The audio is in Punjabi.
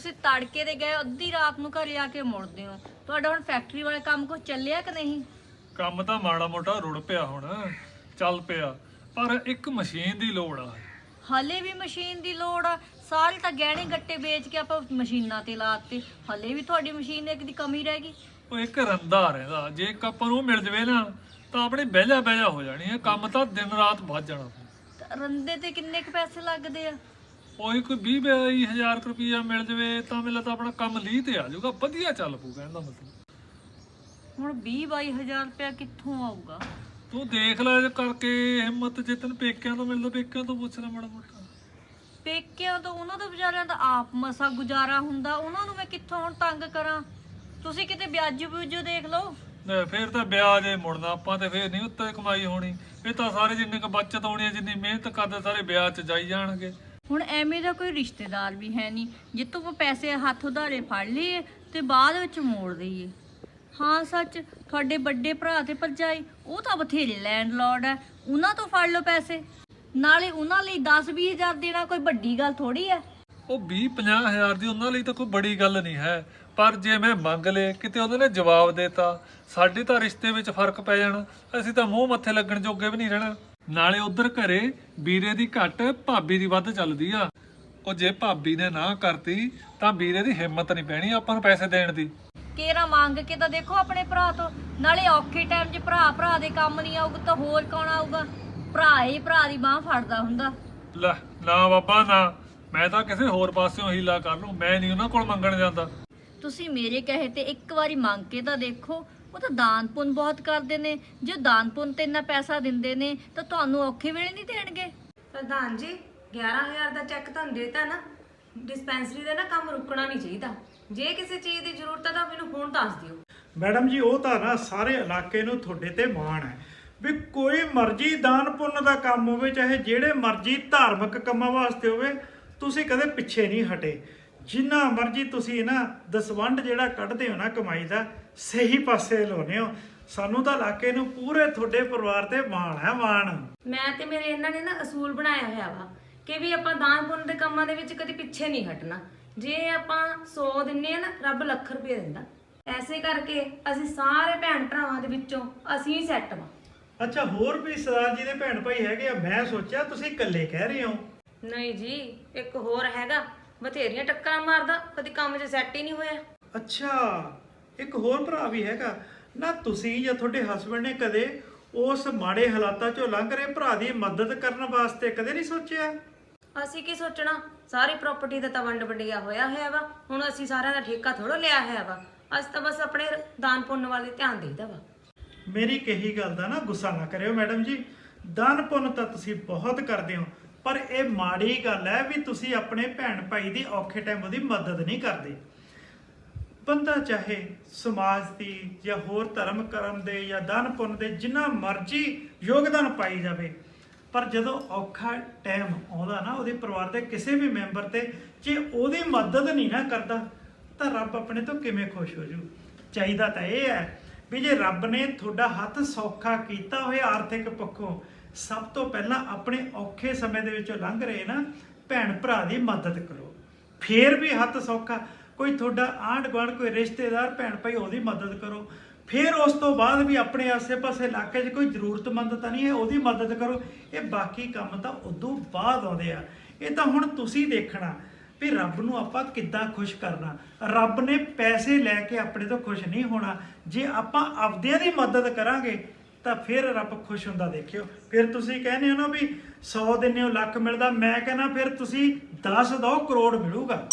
ਤੁਸੀਂ ਤੜਕੇ ਦੇ ਗਏ ਅੱਧੀ ਰਾਤ ਨੂੰ ਘਰੇ ਆ ਕੇ ਮੁੜਦੇ ਹੋ। ਤੁਹਾਡਾ ਹੁਣ ਫੈਕਟਰੀ ਵਾਲੇ ਕੰਮ ਕੁਝ ਚੱਲਿਆ ਕਿ ਨਹੀਂ? ਕੰਮ ਤਾਂ ਮਾੜਾ ਮੋਟਾ ਰੁੜ ਪਿਆ ਹੁਣ ਚੱਲ ਪਿਆ। ਪਰ ਇੱਕ ਮਸ਼ੀਨ ਦੀ ਲੋੜ ਆ। ਹਲੇ ਵੀ ਮਸ਼ੀਨ ਦੀ ਲੋੜ ਆ। ਸਾਰੇ ਤਾਂ ਗਹਿਣੇ ਗੱਟੇ ਵੇਚ ਕੇ ਆਪਾਂ ਮਸ਼ੀਨਾਂ ਤੇ ਲਾਤੇ। ਹਲੇ ਵੀ ਤੁਹਾਡੀ ਮਸ਼ੀਨ ਇੱਕ ਦੀ ਕਮੀ ਰਹਿ ਗਈ। ਉਹ ਇੱਕ ਰੰਦਾ ਰਹਿੰਦਾ। ਜੇ ਇੱਕ ਆਪਾਂ ਨੂੰ ਉਹ ਮਿਲ ਜਵੇ ਨਾ ਤਾਂ ਆਪਣੇ ਬਹਿਜਾ ਬਹਿਜਾ ਹੋ ਜਾਣੀ ਹੈ ਕੰਮ ਤਾਂ ਦਿਨ ਰਾਤ ਵੱਜ ਜਾਣਾ। ਰੰਦੇ ਤੇ ਕਿੰਨੇ ਕੁ ਪੈਸੇ ਲੱਗਦੇ ਆ? ਉਹੀ ਕੋਈ 20 22 ਹਜ਼ਾਰ ਰੁਪਈਆ ਮਿਲ ਜਵੇ ਤਾਂ ਮੇਲਾ ਤਾਂ ਆਪਣਾ ਕੰਮ ਲੀਹ ਤੇ ਆ ਜਾਊਗਾ ਵਧੀਆ ਚੱਲ ਪੂ ਕਹਿਣ ਦਾ ਮਤਲਬ। ਹੁਣ 20 22 ਹਜ਼ਾਰ ਰੁਪਇਆ ਕਿੱਥੋਂ ਆਊਗਾ? ਤੂੰ ਦੇਖ ਲੈ ਜੇ ਕਰਕੇ ਹਿੰਮਤ ਜੇ ਤੈਨੂੰ ਪੇਕਿਆਂ ਤੋਂ ਮਿਲਦਾ ਪੇਕਿਆਂ ਤੋਂ ਪੁੱਛ ਲੈ ਮਾੜਾ ਮੋਟਾ। ਪੇਕਿਆਂ ਤੋਂ ਉਹਨਾਂ ਦਾ ਵਿਚਾਰਿਆਂ ਦਾ ਆਪ ਮਸਾ ਗੁਜ਼ਾਰਾ ਹੁੰਦਾ ਉਹਨਾਂ ਨੂੰ ਮੈਂ ਕਿੱਥੋਂ ਹੁਣ ਤੰਗ ਕਰਾਂ? ਤੁਸੀਂ ਕਿਤੇ ਵਿਆਜ ਬੂਜੋ ਦੇਖ ਲਓ। ਲੈ ਫੇਰ ਤਾਂ ਵਿਆਜ ਏ ਮੁੜਨਾ ਆਪਾਂ ਤੇ ਫੇਰ ਨਹੀਂ ਉੱਤੇ ਕਮਾਈ ਹੋਣੀ। ਇਹ ਤਾਂ ਸਾਰੇ ਜਿੰਨੇ ਕ ਬਚਤ ਹੋਣੀ ਹੈ ਜਿੰਨੀ ਮਿਹਨਤ ਕਰਦੇ ਸਾਰੇ ਵਿਆਜ 'ਚ ਜਾਈ ਜਾਣਗੇ। ਹੁਣ ਐਵੇਂ ਦਾ ਕੋਈ ਰਿਸ਼ਤੇਦਾਰ ਵੀ ਹੈ ਨਹੀਂ ਜਿੱਤੋਂ ਆਪਾਂ ਪੈਸੇ ਹੱਥ ਉਧਾਰੇ ਫੜ ਲਈਏ ਤੇ ਬਾਅਦ ਵਿੱਚ ਮੋੜ ਦਈਏ। ਹਾਂ, ਸੱਚ, ਤੁਹਾਡੇ ਵੱਡੇ ਭਰਾ ਤੇ ਭਰਜਾਈ, ਉਹ ਤਾਂ ਬਥੇਰੇ ਲੈਂਡਲੌਰਡ ਹੈ, ਉਹਨਾਂ ਤੋਂ ਫੜ ਲਓ ਪੈਸੇ। ਨਾਲੇ ਉਹਨਾਂ ਲਈ 10 ਹਜ਼ਾਰ ਦੇਣਾ ਕੋਈ ਵੱਡੀ ਗੱਲ ਥੋੜੀ ਹੈ। ਉਹ 20 50 ਹਜ਼ਾਰ ਦੀ ਉਹਨਾਂ ਲਈ ਤਾਂ ਕੋਈ ਬੜੀ ਗੱਲ ਨਹੀਂ ਹੈ, ਪਰ ਜੇ ਮੈਂ ਮੰਗ ਲਏ, ਕਿਤੇ ਉਹਨਾਂ ਨੇ ਜਵਾਬ ਦੇਤਾ, ਸਾਡੇ ਤਾਂ ਰਿਸ਼ਤੇ ਵਿੱਚ ਫ਼ਰਕ ਪੈ ਜਾਣਾ, ਅਸੀਂ ਤਾਂ ਮੂੰਹ ਮੱਥੇ ਲੱਗਣ ਜੋਗੇ ਵੀ ਨਹੀਂ ਰਹਿਣਾ। ਨਾਲੇ ਉਧਰ ਘਰੇ ਵੀਰੇ ਦੀ ਘੱਟ ਭਾਬੀ ਦੀ ਵੱਧ ਚੱਲਦੀ ਆ। ਉਹ ਜੇ ਭਾਬੀ ਨੇ ਨਾ ਕਰਤੀ ਤਾਂ ਵੀਰੇ ਦੀ ਹਿੰਮਤ ਨਹੀਂ ਪੈਣੀ ਆਪਾਂ ਨੂੰ ਪੈਸੇ ਦੇਣ ਦੀ। ਕੇਰਾ ਮੰਗ ਕੇ ਤਾਂ ਦੇਖੋ ਆਪਣੇ ਭਰਾ ਤੋਂ। ਨਾਲੇ ਔਖੇ ਟਾਈਮ 'ਚ ਭਰਾ ਭਰਾ ਦੇ ਕੰਮ ਨਹੀਂ ਆਊਗਾ ਤਾਂ ਹੋਰ ਕੌਣ ਆਊਗਾ? ਭਰਾ ਹੀ ਭਰਾ ਦੀ ਬਾਹ ਫੜਦਾ ਹੁੰਦਾ। ਲੈ ਨਾ ਬਾਬਾ ਨਾ। ਮੈਂ ਤਾਂ ਕਿਸੇ ਹੋਰ ਪਾਸਿਓਂ ਹੀਲਾ ਕਰ ਲੂੰ ਮੈਂ ਨਹੀਂ ਉਹਨਾਂ ਕੋਲ ਮੰਗਣ ਜਾਂਦਾ। ਤੁਸੀਂ ਮੇਰੇ ਕਹੇ ਤੇ ਇੱਕ ਵਾਰੀ ਮੰਗ ਕੇ ਤਾਂ ਦੇਖੋ ਉਹ ਤਾਂ ਦਾਨ ਪੁੰਨ ਬਹੁਤ ਕਰਦੇ ਨੇ। ਜੇ ਦਾਨ ਪੁੰਨ ਤੇ ਇੰਨਾ ਪੈਸਾ ਦਿੰਦੇ ਨੇ ਤਾਂ ਤੁਹਾਨੂੰ ਔਖੇ ਵੇਲੇ ਨਹੀਂ ਦੇਣਗੇ। ਪ੍ਰਧਾਨ ਜੀ 11000 ਦਾ ਚੈੱਕ ਤੁਹਾਨੂੰ ਦੇਤਾ ਨਾ ਡਿਸਪੈਂਸਰੀ ਦਾ ਨਾ ਕੰਮ ਰੁਕਣਾ ਨਹੀਂ ਚਾਹੀਦਾ। ਜੇ ਕਿਸੇ ਚੀਜ਼ ਦੀ ਜ਼ਰੂਰਤ ਹੈ ਤਾਂ ਮੈਨੂੰ ਹੁਣ ਦੱਸ ਦਿਓ। ਮੈਡਮ ਜੀ ਉਹ ਤਾਂ ਨਾ ਸਾਰੇ ਇਲਾਕੇ ਨੂੰ ਤੁਹਾਡੇ ਤੇ ਮਾਣ ਹੈ। ਵੀ ਕੋਈ ਮਰਜ਼ੀ ਦਾਨ ਪੁੰਨ ਦਾ ਕੰਮ ਹੋਵੇ ਚਾਹੇ ਜਿਹੜੇ ਮਰਜ਼ੀ ਧਾਰਮਿਕ ਕੰਮਾਂ ਵਾਸਤੇ ਹੋਵੇ ਤੁਸੀਂ ਕਦੇ ਪਿੱਛੇ ਨਹੀਂ ਹਟੇ। ਜਿੰਨਾ ਮਰਜ਼ੀ ਤੁਸੀਂ ਨਾ ਦਸਵੰਡ ਜਿਹੜਾ ਕੱਢਦੇ ਹੋ ਨਾ ਕਮਾਈ ਦਾ ਸਹੀ ਪਾਸੇ ਲਾਉਂਦੇ ਹੋ। ਸਾਨੂੰ ਤਾਂ ਇਲਾਕੇ ਨੂੰ ਪੂਰੇ ਤੁਹਾਡੇ ਪਰਿਵਾਰ ਤੇ ਮਾਣ ਹੈ ਮਾਣ। ਮੈਂ ਤੇ ਮੇਰੇ ਇਹਨਾਂ ਨੇ ਨਾ ਅਸੂਲ ਬਣਾਇਆ ਹੋਇਆ ਵਾ ਕਿ ਵੀ ਆਪਾਂ ਦਾਨ ਪੁੰਨ ਦੇ ਕੰਮਾਂ ਦੇ ਵਿੱਚ ਕਦੀ ਪਿੱਛੇ ਨਹੀਂ ਹਟਣਾ। ਜੇ ਆਪਾਂ 100 ਦਿੰਨੇ ਆ ਨਾ ਰੱਬ ਲੱਖ ਰੁਪਏ ਦਿੰਦਾ। ਐਸੇ ਕਰਕੇ ਅਸੀਂ ਸਾਰੇ ਭੈਣ ਭਰਾਵਾਂ ਦੇ ਵਿੱਚੋਂ ਅਸੀਂ ਹੀ ਸੈੱਟ ਵਾਂ। ਅੱਛਾ ਹੋਰ ਵੀ ਸਰਦਾਰ ਜੀ ਦੇ ਭੈਣ ਭਾਈ ਹੈਗੇ ਆ ਮੈਂ ਸੋਚਿਆ ਤੁਸੀਂ ਇਕੱਲੇ ਕਹਿ ਰਹੇ ਹੋ। ਨਹੀਂ ਜੀ ਇੱਕ ਹੋਰ ਹੈਗਾ। ਬਥੇਰੀਆਂ ਟੱਕਰਾਂ ਮਾਰਦਾ ਕਦੀ ਕੰਮ 'ਚ ਸੈੱਟ ਹੀ ਨਹੀਂ ਹੋਇਆ। ਅੱਛਾ ਇੱਕ ਹੋਰ ਭਰਾ ਵੀ ਹੈਗਾ। ਨਾ ਤੁਸੀਂ ਜਾਂ ਤੁਹਾਡੇ ਹਸਬੰਡ ਨੇ ਕਦੇ ਉਸ ਮਾੜੇ ਹਾਲਾਤਾਂ ਚੋਂ ਲੰਘ ਰਹੇ ਭਰਾ ਦੀ ਮਦਦ ਕਰਨ ਵਾਸਤੇ ਕਦੇ ਨਹੀਂ ਸੋਚਿਆ? ਅਸੀਂ ਕੀ ਸੋਚਣਾ? ਸਾਰੀ ਪ੍ਰਾਪਰਟੀ ਦਾ ਤਾਂ ਵੰਡ ਵੰਡਿਆ ਹੋਇਆ ਹੋਇਆ ਵਾ ਹੁਣ ਅਸੀਂ ਸਾਰਿਆਂ ਦਾ ਠੇਕਾ ਥੋੜਾ ਲਿਆ ਹੋਇਆ ਵਾ ਅਸੀਂ ਤਾਂ ਬਸ ਆਪਣੇ ਦਾਨ ਪੁੰਨ ਵਾਲੇ ਧਿਆਨ ਦੇਈਦਾ ਵਾ। ਮੇਰੀ ਕਹੀ ਗੱਲ ਦਾ ਨਾ ਗੁੱਸਾ ਨਾ ਕਰਿਓ ਮੈਡਮ ਜੀ। ਦਾਨ ਪੁੰਨ ਤਾਂ ਤੁਸੀਂ ਬਹੁਤ ਕਰਦੇ ਹੋ। ਪਰ ਇਹ ਮਾੜੀ ਗੱਲ ਹੈ ਵੀ ਤੁਸੀਂ ਆਪਣੇ ਭੈਣ ਭਾਈ ਦੀ ਔਖੇ ਟਾਈਮ ਉਹਦੀ ਮਦਦ ਨਹੀਂ ਕਰਦੇ। ਬੰਦਾ ਚਾਹੇ ਸਮਾਜ ਦੀ ਜਾਂ ਹੋਰ ਧਰਮ ਕਰਮ ਦੇ ਜਾਂ ਦਾਨ ਪੁੰਨ ਦੇ ਜਿੰਨਾ ਮਰਜ਼ੀ ਯੋਗਦਾਨ ਪਾਈ ਜਾਵੇ, ਪਰ ਜਦੋਂ ਔਖਾ ਟਾਈਮ ਆਉਂਦਾ ਨਾ ਉਹਦੇ ਪਰਿਵਾਰ ਦੇ ਕਿਸੇ ਵੀ ਮੈਂਬਰ ਤੇ ਜੇ ਉਹਦੀ ਮਦਦ ਨਹੀਂ ਨਾ ਕਰਦਾ, ਤਾਂ ਰੱਬ ਆਪਣੇ ਤੋਂ ਕਿਵੇਂ ਖੁਸ਼ ਹੋ ਜੂ? ਚਾਹੀਦਾ ਤਾਂ ਇਹ ਹੈ ਵੀ ਜੇ ਰੱਬ ਨੇ ਤੁਹਾਡਾ ਹੱਥ ਸੌਖਾ ਕੀਤਾ ਹੋਇਆ ਆਰਥਿਕ ਪੱਖੋਂ ਸਭ ਤੋਂ ਪਹਿਲਾਂ ਆਪਣੇ ਔਖੇ ਸਮੇਂ ਦੇ ਵਿੱਚੋਂ ਲੰਘ ਰਹੇ ਨਾ, ਭੈਣ ਭਰਾ ਦੀ ਮਦਦ ਕਰੋ। ਫੇਰ ਵੀ ਹੱਥ ਸੌਖਾ। ਕੋਈ ਤੁਹਾਡਾ ਆਂਢ ਗੁਆਂਢ ਕੋਈ ਰਿਸ਼ਤੇਦਾਰ, ਭੈਣ ਭਾਈ ਉਹਦੀ ਮਦਦ ਕਰੋ। ਫਿਰ ਉਸ ਤੋਂ ਬਾਅਦ ਵੀ ਆਪਣੇ ਆਸੇ-ਪਾਸੇ ਇਲਾਕੇ 'ਚ ਕੋਈ ਜ਼ਰੂਰਤਮੰਦ ਤਾਂ ਨਹੀਂ ਹੈ, ਉਹਦੀ ਮਦਦ ਕਰੋ। ਇਹ ਬਾਕੀ ਕੰਮ ਤਾਂ ਉਦੋਂ ਬਾਅਦ ਆਉਂਦੇ ਆ। ਇਹ ਤਾਂ ਹੁਣ ਤੁਸੀਂ ਦੇਖਣਾ ਵੀ ਰੱਬ ਨੂੰ ਆਪਾਂ ਕਿੱਦਾਂ ਖੁਸ਼ ਕਰਨਾ। ਰੱਬ ਨੇ ਪੈਸੇ ਲੈ ਕੇ ਆਪਣੇ ਤੋਂ ਖੁਸ਼ ਨਹੀਂ ਹੋਣਾ। ਜੇ ਆਪਾਂ ਆਪਦਿਆਂ ਦੀ ਮਦਦ ਕਰਾਂਗੇ ਤਾਂ ਫਿਰ ਰੱਬ ਖੁਸ਼ ਹੁੰਦਾ ਦੇਖਿਓ। ਫਿਰ ਤੁਸੀਂ ਕਹਿੰਦੇ ਹੋ ਨਾ ਵੀ 100 ਦਿਨੇ ਉਹ ਲੱਖ ਮਿਲਦਾ, ਮੈਂ ਕਹਿੰਦਾ ਫਿਰ ਤੁਸੀਂ 10 ਦੋ ਕਰੋੜ ਮਿਲੂਗਾ।